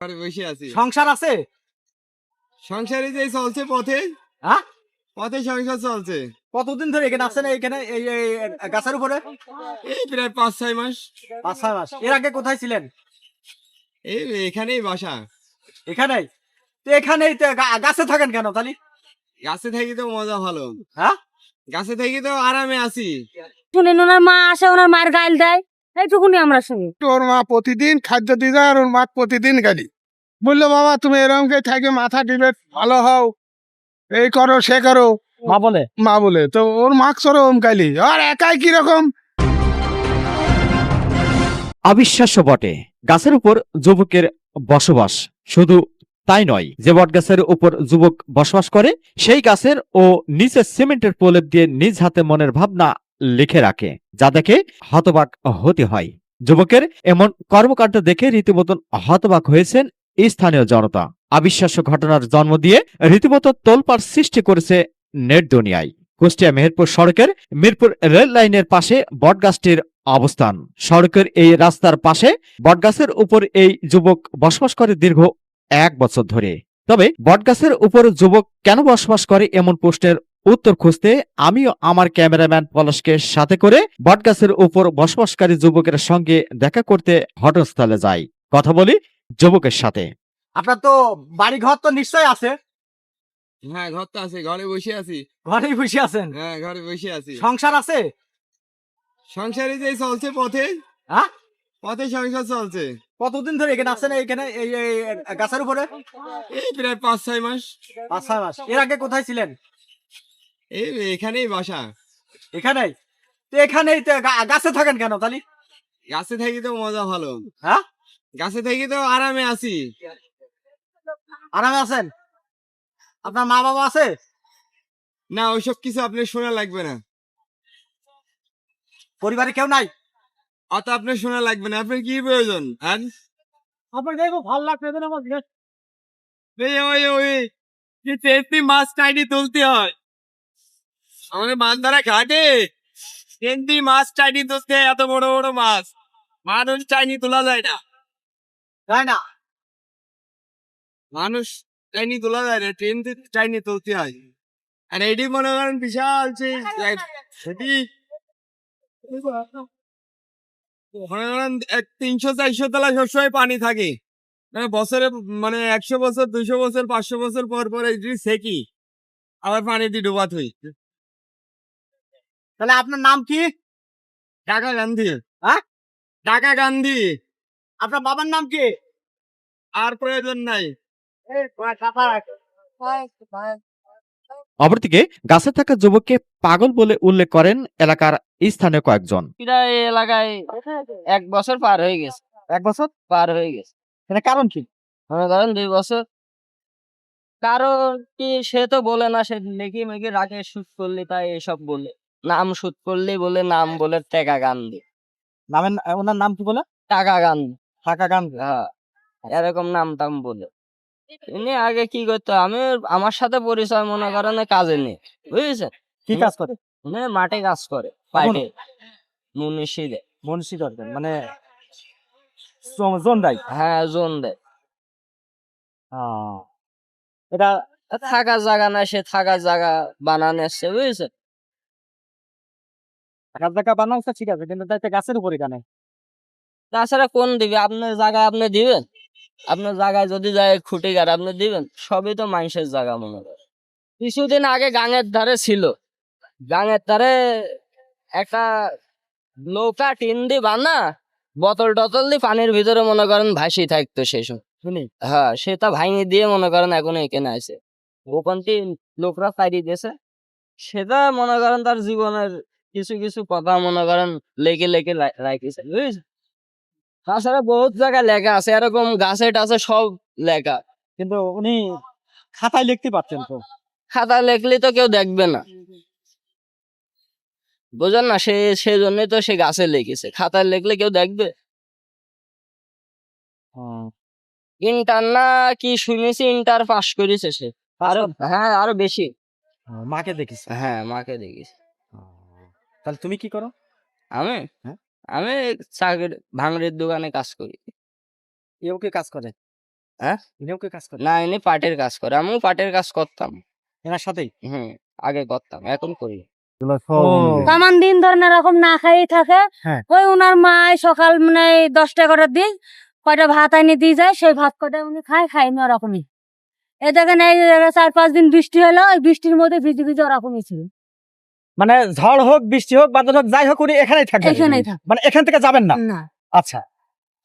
ঘরে বসে আছি। সংসার আছে? সংসারে যে চলছে পথে হ্যাঁ? পথে সংসার চলছে। কতদিন ধরে এখানে আছেন এখানে এই এই গাছের উপরে? এই প্রায় পাঁচ ছয় মাস। পাঁচ ছয় মাস। এর আগে কোথায় ছিলেন? এই এখানেই বাসা। এখানেই? তো এখানেই তো গাছে থাকেন কেন তাহলে? গাছে থাকি তো মজা ভালো। হ্যাঁ? গাছে থাকি তো আরামে আছি। শুনেন ওনার মা আসে ওনার মার গাইল দেয়। এইটুকুনি আমরা শুনি। ওর মা প্রতিদিন খাদ্য দিতে আর ওর মা প্রতিদিন গালি বলল বাবা তুমি এরকম কে থাকে মাথা টিপে ভালো হও। এই করো সে করো। মা বলে? মা বলে তো ওর মার্কস ওরকম গালি আর একাই কীরকম? অবিশ্বাস্য বটে। গাছের উপর যুবকের বসবাস। শুধু তাই নয় যে বট গাছের উপর যুবক বসবাস করে সেই গাছের ও নিচে সিমেন্টের প্রলেপ দিয়ে নিজ হাতে মনের ভাবনা লিখে রাখে, যা দেখে হতবাক হতে হয়। যুবকের এমন কর্মকাণ্ড দেখে রীতিমতন হতবাক হয়েছেন স্থানীয় জনতা। অবিশ্বাস্য ঘটনার জন্ম দিয়ে রীতিমতো তোলপাড় সৃষ্টি করেছে নেট দুনিয়ায়। কুষ্টিয়া মেহেরপুর সড়কের মিরপুর রেল লাইনের পাশে বটগাছটির অবস্থান। সড়কের এই রাস্তার পাশে বটগাছের উপর এই যুবক বসবাস করে দীর্ঘ এক বছর ধরে। তবে বটগাছের উপর যুবক কেন বসবাস করে এমন প্রশ্নের উত্তর খুঁজতে আমিও আমার ক্যামেরাম্যান পলাশকে সাথে করে বটগাছের উপর বসবাসকারী যুবকের সঙ্গে দেখা করতে ঘটনাস্থলে যাই। কথা বলি যুবকের সাথে। আপনার তো বাড়ি ঘর তো নিশ্চয় আছে। হ্যাঁ ঘর তো আছে ঘরে বসে আছি। ঘরেই বসে আছেন? হ্যাঁ ঘরে বসে আছি। সংসার আছে? সংসারে যে চলছে পথে হ্যাঁ? পথে সংসার চলছে। কতদিন ধরে এখানে আছেন এখানে এই এই গাছের উপরে? এই প্রায় পাঁচ ছয় মাস। পাঁচ ছয় মাস। এর আগে কোথায় ছিলেন? এই এখানেই বাসা। এখানেই? তো এখানেই তো গাছে থাকেন কেন তাহলে গাছে থাকি তো মজা ভালো। হ্যাঁ? গাছে থাকি তো আরামে আছি। আরামে আছেন? আপনার মা বাবা আছে? না ওইসব কিছু আপনার শোনা লাগবে না। পরিবারে কেউ নাই? অত আপনার শোনা লাগবে না। আপনার কি প্রয়োজন আর আপনার দেখো ভালো লাগছে আমার এই ওই ওই মাছ টাইনি তুলতে হয়। আমাদের মাছ ধরা ঘাটে। চেন্দি মাছ চাইনি তুলতে এত বড় বড় মাছ। মানুষ চাইনি তোলা যায় না। না? মানুষ টাইনি তোলা যায় না, ট্রেন টাইনি তুলতে হয়। আর এটি মনে করেন বিশাল সেটি মনে করেন তিনশো, চারশো তলা সবসময় পানি থাকে। মানে বছরে মানে একশো বছর দুইশো বছর, পাঁচশো বছর পর পর এটি সেকি আবার পানি দিয়ে ডুবাত হই তাহলে আপনার নাম কি? টাকা গান্ধী। হ্যাঁ? টাকা গান্ধী। আপনার বাবার নাম কি? আর প্রয়োজন নাই। অপরদিকে গাছে থাকা যুবককে পাগল বলে উল্লেখ করেন এলাকার স্থানীয় কয়েকজন। প্রায় এলাকায় এক বছর পার হয়ে গেছে। এক বছর? পার হয়ে গেছে। এটা কারণ কি? দুই বছর। কারণ কি সে তো বলে না সে লেখি মেখি রাখে শুট করলে তাই এসব বলে। নাম শুট করলে বলে নাম বলে টাকা গান দি নামের ওনার নাম কি বলে? টাকা গান ফাঁকা গান হ্যাঁ। এরকম নাম টাম বলে। এমনি আগে কি করতো আমি আমার সাথে পরিচয় মনে করেন কাজে নেই বুঝেছেন? কি কাজ করে? উনি মাঠে কাজ করে পাইটে মুনিশি দেয় মনীষী দরকার মানে জোন রাই হ্যাঁ জোন দেয় এটা থাকার জায়গা না সে থাকার জায়গা বানানো এসছে বুঝেছেন? থাকার জায়গা বানাচ্ছে ঠিক আছে কিন্তু তাইতে গাছের উপরে কেন তাছাড়া কোন দিবে? আপনার জায়গায় আপনি দিবেন? আপনার জায়গায় যদি যায় খুঁটি গাড় আপনি দিবেন? সবই তো মানুষের জায়গা মনে করে কিছুদিন আগে গাঙের ধারে ছিল। গাঙের ধারে একটা নৌকা টিন দি বানা বোতল টতল দিয়ে পানির ভিতরে মনে করেন ভাসি থাকতো সময়। শুনি। হ্যাঁ সেটা ভাঙি দিয়ে মনে করেন এখন এখানে আছে। থেকে লোকরা তাড়িয়ে দিয়েছে সেটা মনে করেন তার জীবনের কিছু কিছু কথা মনে করেন লেগে লেগে রাখিছে বুঝেছ? তাছাড়া বহুত জায়গায় লেখা আছে এরকম গাছে টাছে সব লেখা। কিন্তু উনি খাতায় লিখতে পারছেন তো। খাতা লেখলে তো কেউ দেখবে না। বুঝেন না সে সেই জন্যই তো সে গাছে লিখেছে খাতায় লিখলে কেউ দেখবে। ইন্টার না কি শুনেছি ইন্টার পাস করেছে সে। আরও হ্যাঁ আরও বেশি। মাকে দেখিস। হ্যাঁ মাকে দেখিস। তাহলে তুমি কি করো? আমি? হ্যাঁ? আমি চাকরি ভাঙড়ির দোকানে কাজ করি। এও কি কাজ করে? ইনিও কি কাজ করে? না ইনি পাটের কাজ করে। আমিও পাটের কাজ করতাম। এনার সাথেই? হুম আগে করতাম এখন করি। তামান দিন ধরেন এরকম না খাই থাকে। হ্যাঁ। ওই উনার মা সকাল মানে দশটা করে দিই কয়টা ভাত আনি দিয়ে যায় সেই ভাত উনি খায় খায়নি ওরকমই। এ দেখেন এই চার পাঁচ দিন বৃষ্টি হলো ওই বৃষ্টির মধ্যে ভিজে ভিজে ওরকমই ছিল। মানে ঝড় হোক বৃষ্টি হোক বাদল হোক যাই হোক উনি এখানেই থাকবেন। এখানেই থাকে মানে এখান থেকে যাবেন না? না। আচ্ছা।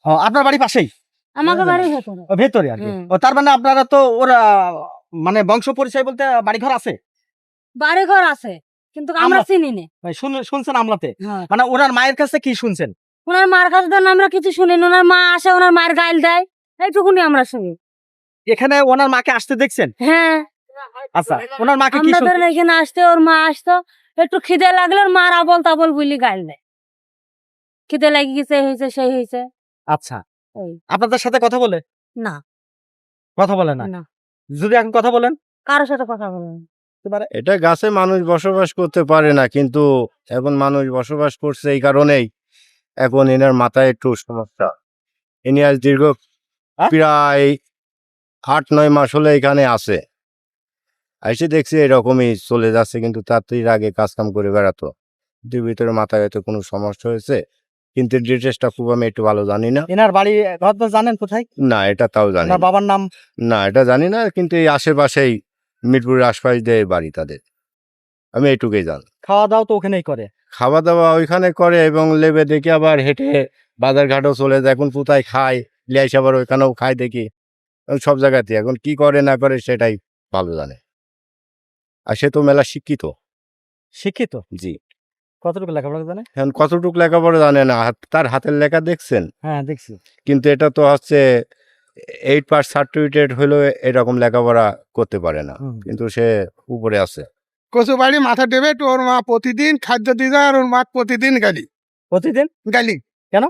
ও, আপনার বাড়ি পাশেই? আমাকে বাড়ি ভেতরে। ভেতরে আর কি। ও তার মানে আপনারা তো ওরা মানে বংশ পরিচয় বলতে বাড়ি ঘর আছে? বাড়ি ঘর আছে কিন্তু আমরা চিনি না। শুন- শুনছেন আমলাতে? হ্যাঁ। মানে ওনার মায়ের কাছে কি শুনছেন? ওনার মার কাছে তো আমরা কিছু শুনি না। ওনার মা আসে ওনার মায়ের গাইল দেয়। এইটুকুনি আমরা শুনি। এখানে ওনার মাকে আসতে দেখছেন? হ্যাঁ। আচ্ছা ওনার মাকে কি আমরা এখানে আসতে ওর মা আসতো একটু খিদে লাগলে ওর মার আবল তাবল বলি গাইল দেয়। খিদে লাগি গেছে হয়েছে সেই হয়েছে আচ্ছা আপনাদের সাথে কথা বলে? না। কথা বলে না? যদি এখন কথা বলেন? কারোর সাথে কথা বলে না। এটা গাছে মানুষ বসবাস করতে পারে না কিন্তু এখন মানুষ বসবাস করছে এই কারণেই। এখন এনার মাথায় একটু সমস্যা। ইনি আজ দীর্ঘ হ্যাঁ? প্রায় আট নয় মাস হলে এখানে আছে। এসে দেখছি এরকমই চলে যাচ্ছে কিন্তু তার তো এর আগে কাজ কাম করে বেড়াতো। কিন্তু ভিতরে মাথায় হয়তো কোনো সমস্যা হয়েছে কিন্তু ডিটেলসটা খুব আমি একটু ভালো জানি না। এনার বাড়ি ঘর তো জানেন কোথায়? না এটা তাও জানি না। বাবার নাম? না এটা জানি না কিন্তু এই আশেপাশেই মিরপুরের আশপাশ দিয়ে বাড়ি তাদের। আমি এটুকুই জানি। খাওয়া দাওয়া তো ওখানেই করে? খাওয়া দাওয়া ওইখানে করে এবং লেবে দেখি আবার হেঁটে বাজার ঘাটও চলে যায়। এখন কোথায় খায়? লিয়াইস আবার ওইখানেও খায় দেখি। সব জায়গাতে এখন কি করে না করে সেটাই ভালো জানে। আর সে তো মেলা শিক্ষিত। শিক্ষিত? জি। কতটুকু লেখাপড়া জানে? এখন কতটুকু লেখাপড়া জানে না হাত- তার হাতের লেখা দেখছেন? হ্যাঁ দেখছি। কিন্তু এটা তো হচ্ছে এইট পাস সার্টিফিকেট হলেও এরকম লেখাপড়া করতে পারে না। হুম। কিন্তু সে উপরে আছে। কচু বাড়ি মাথা দেবে তো ওর মা প্রতিদিন খাদ্য দিয়ে যায় আর ওর মা প্রতিদিন গালি। প্রতিদিন? গালি। কেন?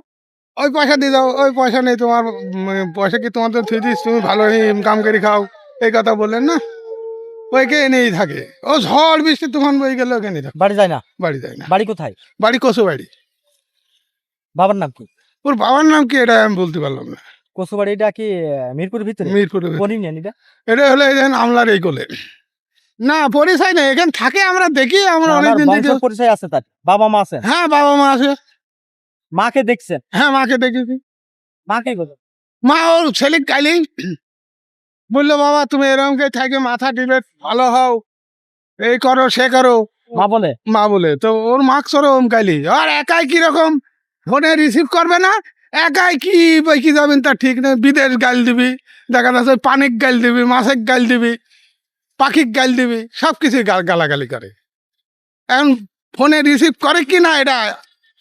ওই পয়সা দিয়ে যাও ওই পয়সা নেই তোমার উম, পয়সা কি তোমাদের থুই দিস তুমি ভালো ইনকাম করে খাও? এই কথা বললেন না? ওইকে এনেই থাকে। ও ঝড় বৃষ্টি তুফান বই গেলে ওখানে থাকে। বাড়ি যায় না? বাড়ি যায় না। বাড়ি কোথায়? বাড়ি বাবার নাম কি? ওর বাবার নাম কি এটা আমি বলতে পারলাম না। কচুবাড়ি এটা কি মিরপুরের ভিতরে? কোন এটা? এটা হলো এই দেখেন আমলার এই কোলে। না পরিচয় এখানে থাকে আমরা দেখি আমরা অনেকদিন থেকে পরিচয় আছে তার। বাবা মা আছে। হ্যাঁ বাবা মা আছে। মাকে দেখছেন? হ্যাঁ মাকে দেখেছি। মাকে কোথায়? মা ওর ছেলে কাইলেই বলল বাবা তুমি এরকম কে থাকে মাথা দিলে ভালো হও এই করো সে করো মা বলে মা বলে তো ওর মার্কস ওরকম কাইলি আর একাই কীরকম ফোনে রিসিভ করবে না একাই কি বই কি যাবেন তা ঠিক নেই বিদেশ গাল দিবি দেখা যাচ্ছে পানিক গাল দিবি মাছের গাল দিবি পাখির গাল দিবি সব কিছু গাল গালাগালি করে এখন ফোনে রিসিভ করে কি না এটা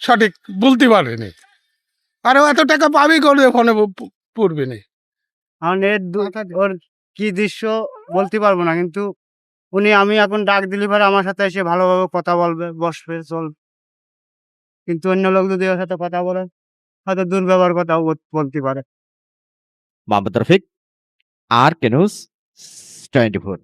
সঠিক বলতে পারেনি আর এত টাকা পাবি করবে ফোনে পড়বি না কারণ এর দু- ওর কি দৃশ্য বলতে পারব না কিন্তু উনি আমি এখন ডাক দিলে পরে আমার সাথে এসে ভালোভাবে কথা বলবে বসবে চলবে। কিন্তু অন্য লোক যদি ওর সাথে কথা বলে হয়তো দুর্ব্যবহার কথাও বলতে পারে। মোহাম্মদ রফিক আর কেনুস টোয়েন্টি ফোর।